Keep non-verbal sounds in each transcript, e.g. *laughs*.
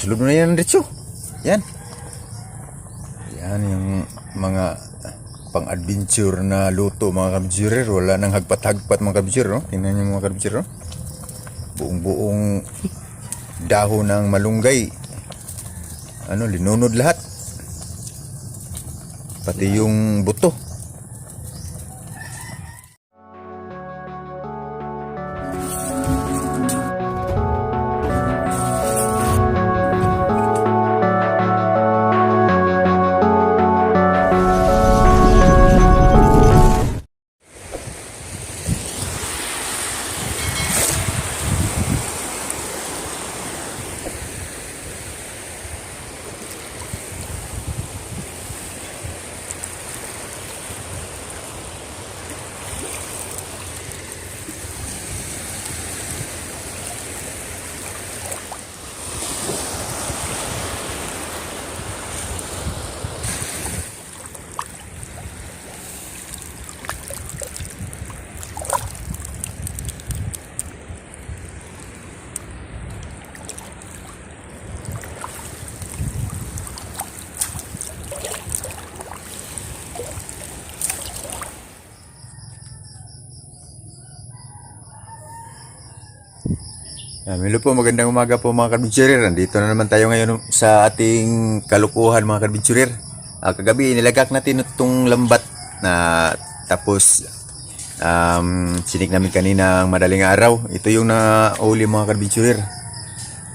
Susunod na yan, Ritso. Yan. Yan yung mga pang-adventure na luto mga kabitsurer. Wala nang hagpat-hagpat mga kabitsurer. No? Tingnan nyo mga kabitsurer. No? Buong-buong dahon ng malunggay. Ano, linunod lahat. Pati yung buto. Ah, Milo po, magandang umaga po mga kabitsurer. Nandito na naman tayo ngayon sa ating kalukuhan mga kabitsurer. Ah, kagabi, nilagak natin itong lambat na tapos um, sinik namin kanina ang madaling araw. Ito yung nauli mga kabitsurer.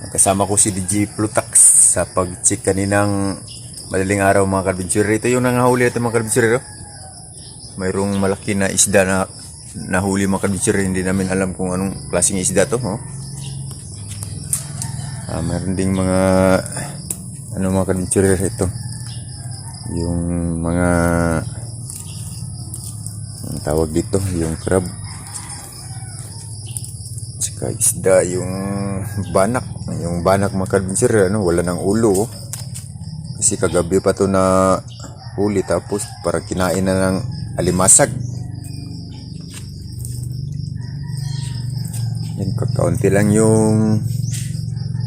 Kasama ko si DJ Plutax sa pag-check kaninang madaling araw mga kabitsurer. Ito yung nangahuli natin mga kabitsurer. Oh. Mayroong malaki na isda na nahuli mga kabitsurer. Hindi namin alam kung anong klaseng isda to. Oh. Ah, meron ding mga ano mga kadventurer ito. Yung mga ang tawag dito, yung crab. Saka isda, yung banak. Yung banak mga kadventurer, ano, wala ng ulo. oh. Kasi kagabi pa to na huli tapos para kinain na ng alimasag. Yan, kakaunti lang yung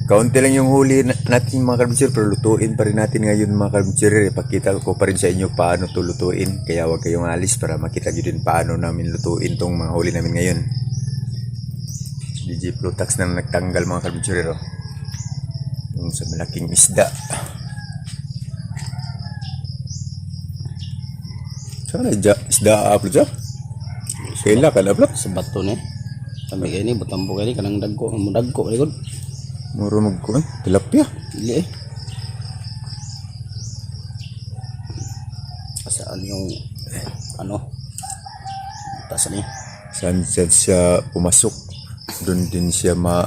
Kaunti lang yung huli na- natin mga kabitsir pero lutuin pa rin natin ngayon mga kabitsir. Ipakita ko pa rin sa inyo paano to lutuin. Kaya huwag kayong alis para makita nyo din paano namin lutuin tong mga huli namin ngayon. DJ Plutax na nagtanggal mga kabitsir. Oh. Yung sa malaking isda. Saan na isda? Isda upload siya? Kaila ka na upload? sa bato ni kami kay ni butambo kay ni kanang dagko mo dagko likod Muro magkuhan. Tilapia. dili eh saan yung ano taas ni saan saan siya pumasok doon din siya ma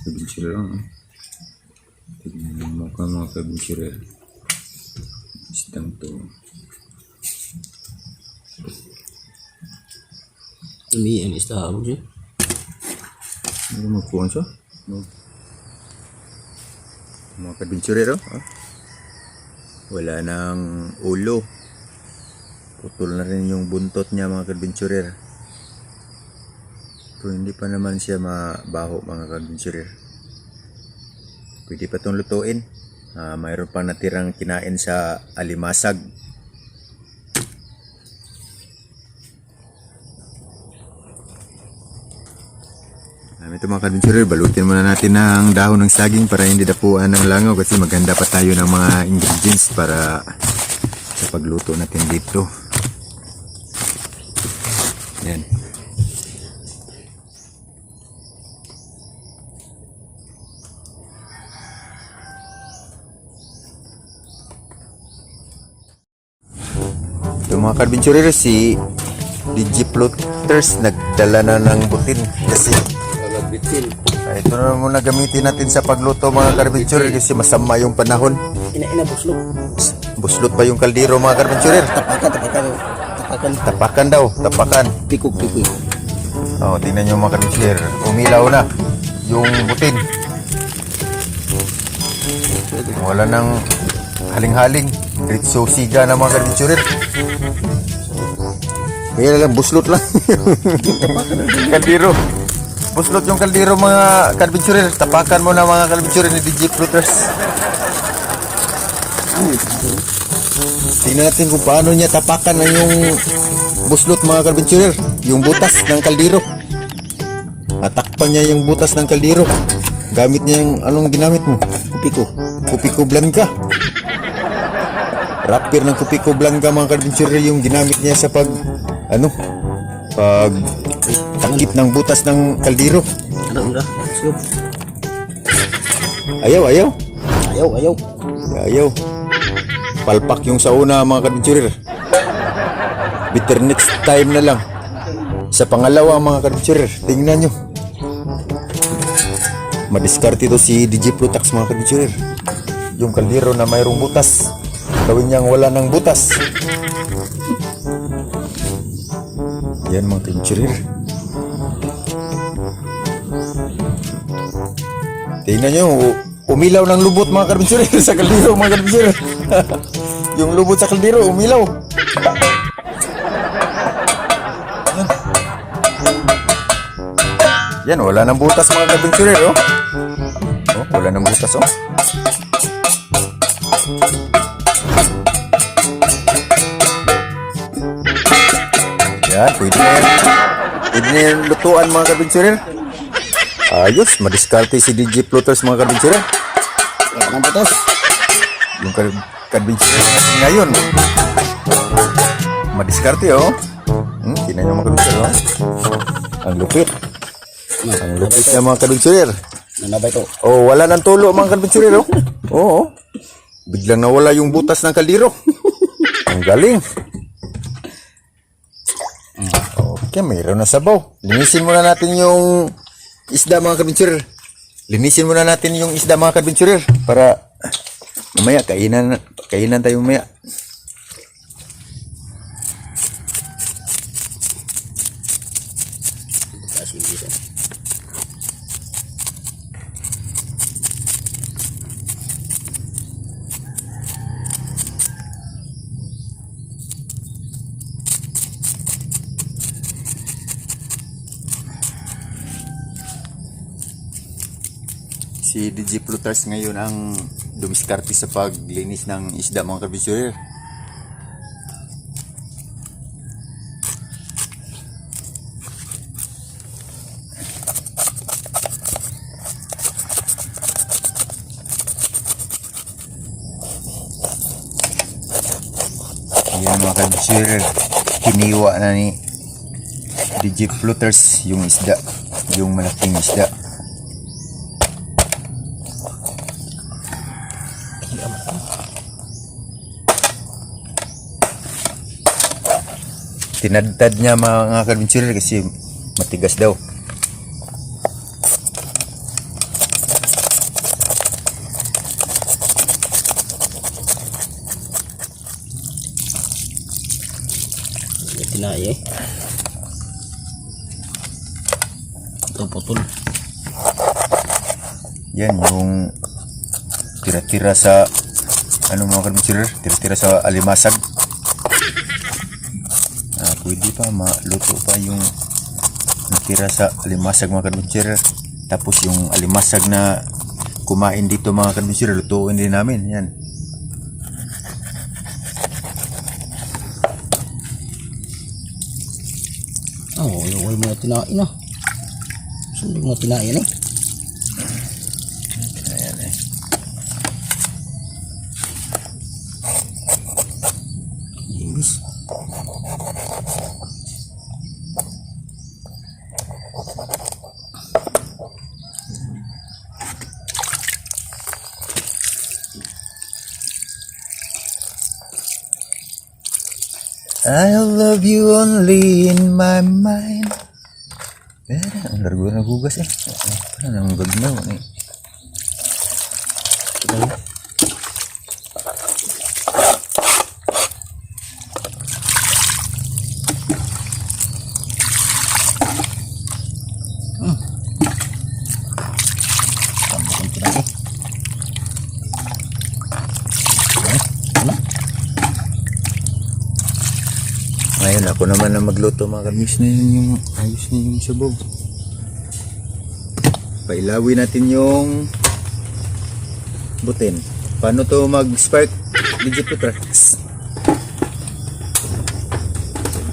Kabinsirer lang. ah. Tignan mo mga kabinsirer. Isdang to. ini yang isda apa sih Ano magkuhan siya? No. Mga kabinsirer oh. ah. Wala nang ulo. Putol na rin yung buntot niya mga kabinsirer. Pero hindi pa naman siya mabaho mga kabinsirer. Pwede pa itong lutuin. Ah, mayroon pang natirang kinain sa alimasag. Um, ito mga kadventurer, balutin muna natin ng dahon ng saging para hindi dapuan ng langaw kasi maganda pa tayo ng mga ingredients para sa pagluto natin dito. Yan. Mga kadventurer, si Digiplotters nagdala na ng butin kasi bitin Ah, Ito na muna gamitin natin sa pagluto mga karbitsure kasi masama yung panahon. ina ina buslok. Buslot pa yung kaldero mga kadventurer. Tapakan, tapakan. Tapakan. Tapakan daw, tapakan. Pikok, pikok. Oh, tingnan nyo mga kadventurer. Umilaw na yung butin. Wala nang haling-haling. Ritso siga na mga kadventurer. Kaya lang, buslot lang. *laughs* kaldero. Buslot yung kaldero mga kadventurer. Tapakan mo na mga kadventurer ni DJ Fruiters. Tingnan natin kung paano niya tapakan ang yung buslot mga kadventurer. Yung butas ng kaldero. Atakpan niya yung butas ng kaldero. Gamit niya yung anong ginamit mo? Piko. Kupiko Blanca. Rapper ng Kupiko Blanca mga kadventurer yung ginamit niya sa pag ano pag takip ng butas ng kaldero. Ano? Buslok. Ayaw, ayaw. Ayaw, ayaw. Ayaw. Palpak yung sa una mga kadventurer. Bitter next time na lang. Sa pangalawa mga kadventurer, tingnan nyo. Madiskarte ito si DJ Plutax mga kadventurer. Yung kaldero na mayroong butas. Gawin niyang wala ng butas. Yan mga kadventurer. Tingnan nyo, umilaw ng lubot mga karbinsyure *laughs* sa kaldero mga karbinsyure. *laughs* yung lubot sa kaldero, umilaw. Yan. Wala nang butas mga karbinsyure, oh. Oh, wala nang butas, oh. Pwede na yan. Pwede na yan lutuan mga karbinsyure. Ayos, madiskarte si DJ Plutos mga karbinsyure. Wala nang butas. Yung karbinsyure natin ngayon. Madiskarte oh. Hmm, tinan nyo mga karbinsyure oh. Ang lupit. Ang lupit na mga karbinsyure. Nanabay to. Oh, wala nang tulo mga karbinsyure oh. Oo. Biglang nawala yung butas ng kaldero. Ang galing. Okay, mayroon na sabaw. Linisin muna natin yung isda mga kadventurer. Linisin muna natin yung isda mga kadventurer para mamaya kainan kainan tayo mamaya. Kasi hindi Si DJ Plutars ngayon ang dumiskarte sa paglinis ng isda mga kadventurer. Ayan mga kadventurer, kiniwa na ni DJ Pluters yung isda, yung malaking isda. Tinadtad niya mga kadventurer kasi matigas daw. Tinay eh. Ito putol. Yan yung tira-tira sa ano mga kadventurer, tira-tira sa alimasag. Ah, pwede pa maluto pa yung natira sa alimasag mga kadventurer. Tapos yung alimasag na kumain dito mga kadventurer, lutuin din namin. Yan. Oh, yung mo tinay na. Saan mo tinay eh? Ayan eh. I'll love you only in my mind. Eh, ang largo na gugas eh. Parang ang gagnaw eh. Naman ang magluto mga kabis na yun yung ayos na yung sabog. Pailawin natin yung butin. Paano to mag-spark? Digit to tracks.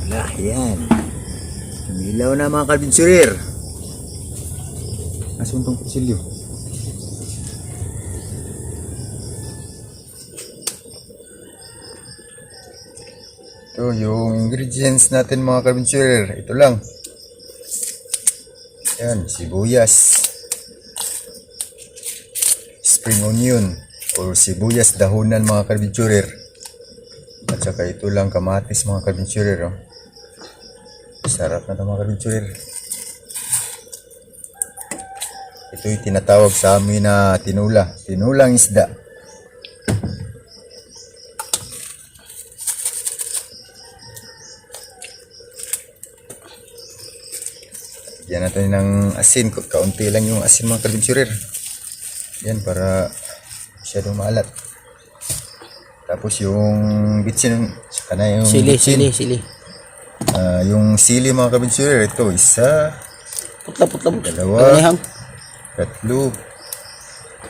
Wala, yan. Umilaw na mga kalbinsurir. Asan tong kusilyo? Ito yung ingredients natin mga kalbinsurir. Ito lang. Yan, sibuyas. Spring onion or sibuyas dahunan mga kalbinsurir. At saka ito lang kamatis mga kalbinsurir. Oh. Sarap na ito mga kalbinsurir. Ito yung tinatawag sa amin na tinula. Tinulang isda. Yan natin ng asin. Ka- Kaunti lang yung asin mga kalbinsurir. Yan para masyadong maalat. Tapos yung bitsin, saka na yung Sili, bitsin. sili, sili. Ah, yung sili mga kabinsurer, ito isa, Putla, putla, putla. Dalawa. Panihang. tatlo,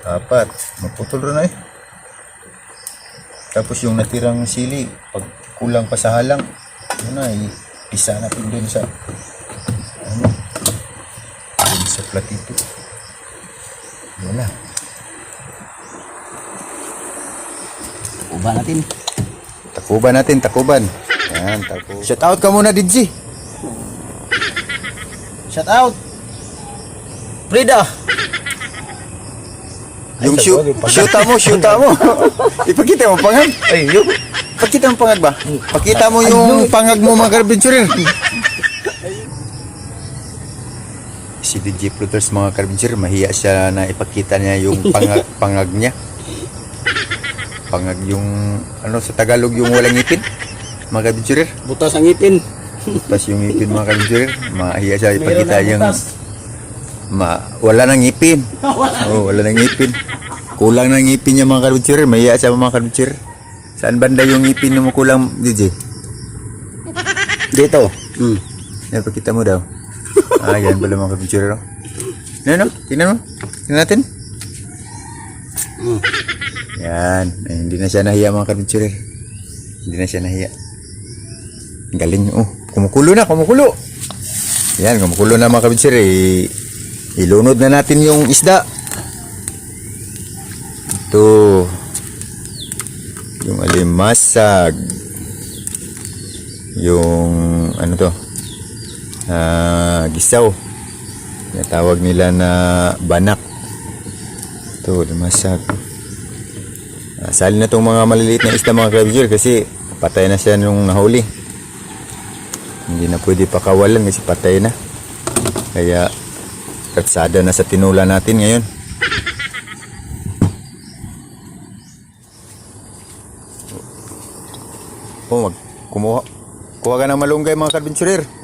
apat, maputol rin eh. Tapos yung natirang sili, pag kulang pa sa halang, yun na, isa natin dun sa, platito. Yun na. Uba natin. Takuban natin, takuban. Yan, takuban. Shout out ka muna, DJ. Shout out. Frida. Yung shoot, shoota mo, shoota mo. *laughs* Ipakita mo pangag. Ay, yung, pakita mo pangag ba? Pakita mo yung pangag mo mga carpenter. Si DJ Pluters mga carpenter, mahiya siya na ipakita niya yung *laughs* pangag, pangag niya. Pangag yung, ano sa Tagalog yung walang ngipin. Mga carpenter. Butas ang ngipin. Tapos yung ngipin mga carpenter, mahiya siya ipakita yung butas. ma, wala nang ngipin. *laughs* Oh, wala nang ngipin. Kulang nang ngipin niya mga karbutsir. Mahiya sa mga karbutsir. Saan banda yung ngipin mo kulang, DJ? *laughs* Dito. Hmm. Yan, pakita mo daw. Ah, yan pala mga karbutsir. No? Yan, no? Tingnan mo. Tingnan natin. Yan. Ay, hindi na siya nahiya mga karbutsir. Hindi na siya nahiya. Galing. Oh, kumukulo na, kumukulo. Yan, kumukulo na mga kabitsir. I- ilunod na natin yung isda. Ito. Yung alimasag. Yung ano to? Ah, gisaw. Tawag nila na banak. Ito, alimasag. Ah, sali na tong mga maliliit na isda mga kabitsir kasi patay na siya nung nahuli. Hindi na pwede pakawalan kasi patay na. Kaya katsada na sa tinula natin ngayon. Oh, mag kumuha. Kuha ka ng malunggay mga kadventurer.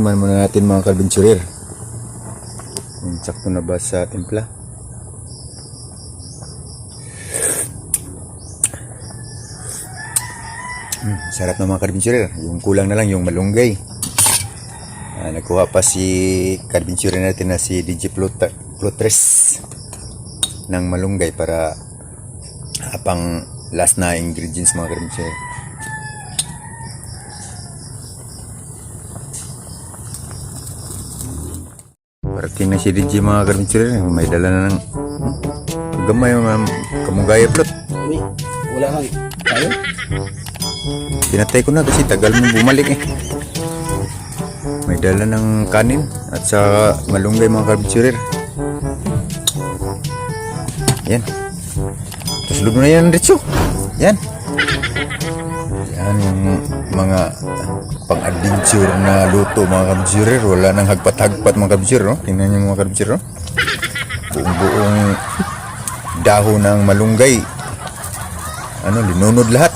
Tikman muna natin mga kadventurer. Yung sakto na ba sa timpla? Hmm, sarap na mga kadventurer. Yung kulang na lang yung malunggay. Ah, nagkuha pa si kadventurer natin na si DJ Plot Plotres ng malunggay para pang last na ingredients mga kadventurer. Parating na si DJ mga kadventurer. May dala na ng gamay mga kamugaya plot. Wala kang tayo. Pinatay ko na kasi tagal mo bumalik eh. May dala ng kanin at sa malunggay mga karbichurer. Yan. Tapos mo na yan, Ritso. Yan. Yan yung mga pang-adventure na luto mga kabsirer. Wala nang hagpat-hagpat mga kabsirer. No? Tingnan niyo mga kabsirer. No? Buong-buong dahon ng malunggay. Ano, linunod lahat.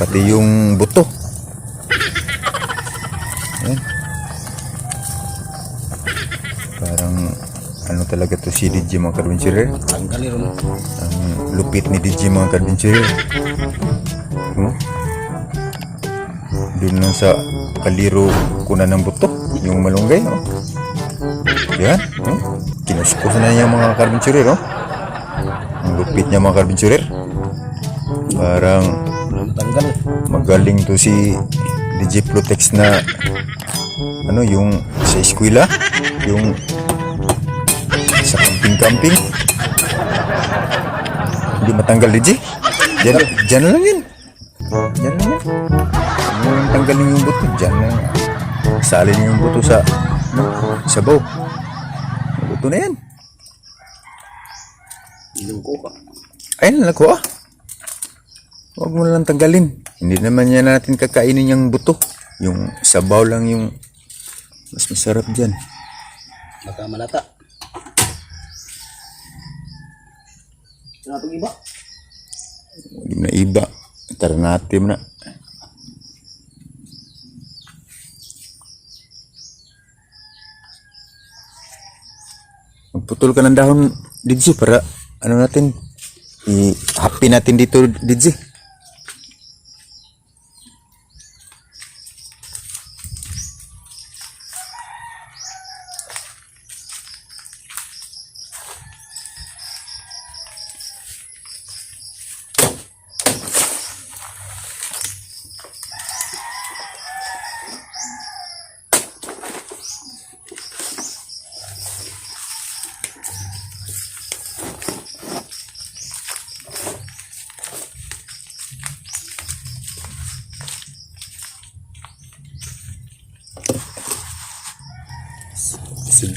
Pati yung buto. Ayan. Parang ano talaga to si DJ mga kadventurer ang lupit ni DJ mga kadventurer hmm? Doon lang sa kaliro kuna ng buto, yung malunggay, oh. Yan, oh. Kinuskos na niya mga kadventurer, oh. Ang lupit niya mga kadventurer. Parang magaling to si DJ Protex na ano yung sa eskwela yung sa camping-camping hindi matanggal DJ dyan, dyan na lang yun salin yung buto sa ano, sabaw buto na yan Ilong ko pa. ayun lang ko ah Huwag mo lang tanggalin. Hindi naman yan natin kakainin yung buto. Yung sabaw lang yung mas masarap dyan. Baka malata. Ano itong iba? Hindi na iba. Tara natin mo na. Magputol ka ng dahon, Didzi, para ano natin, i-happy natin dito, Didzi.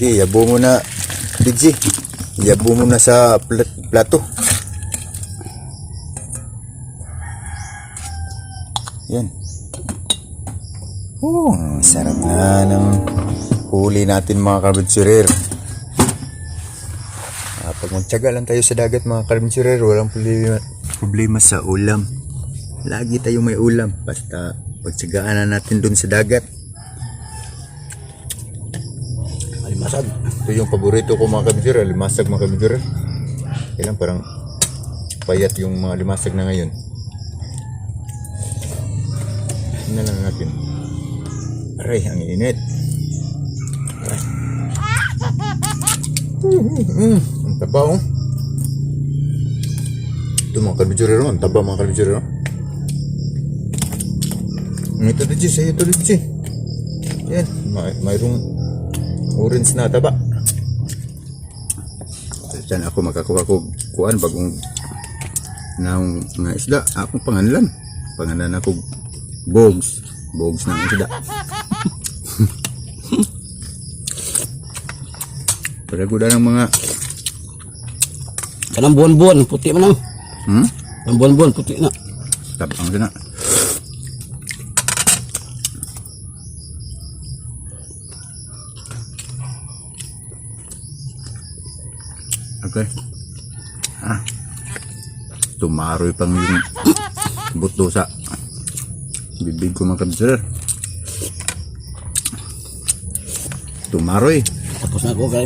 Sige, yabo mo na, Didzi. Yabo mo sa plat- plato. Yan. Oh, sarap na ng huli natin mga kabinsurer. Ah, pag magtyaga lang tayo sa dagat mga kabinsurer, walang problema, problema sa ulam. Lagi tayo may ulam. Basta pagtyagaan na natin dun sa dagat. Alimasag. Ito yung paborito ko mga kabinsurer, limasag mga kabinsurer. Kailan parang payat yung mga limasag na ngayon. Tingnan lang natin. Aray, ang init. Aray. Ang taba oh. Ito mga kabinsurer, oh. ang taba mga kabinsurer. oh. Ito dito, sa'yo ito dito. Yan, may, mayroong orange na taba. Diyan ako makakuha ko kuan bagong naong mga isda. Akong pangalan. Pangalan ako Bogs. Bogs ng isda. *laughs* Pagaguda ng mga Kanang buwan-buwan. Puti man lang. hmm? Kanang buwan-buwan. Puti na. Tabang sina. Okay. Ah. Tumaroy pang yung buto sa bibig ko mga kabsir. Tumaroy. Tapos na ako kaya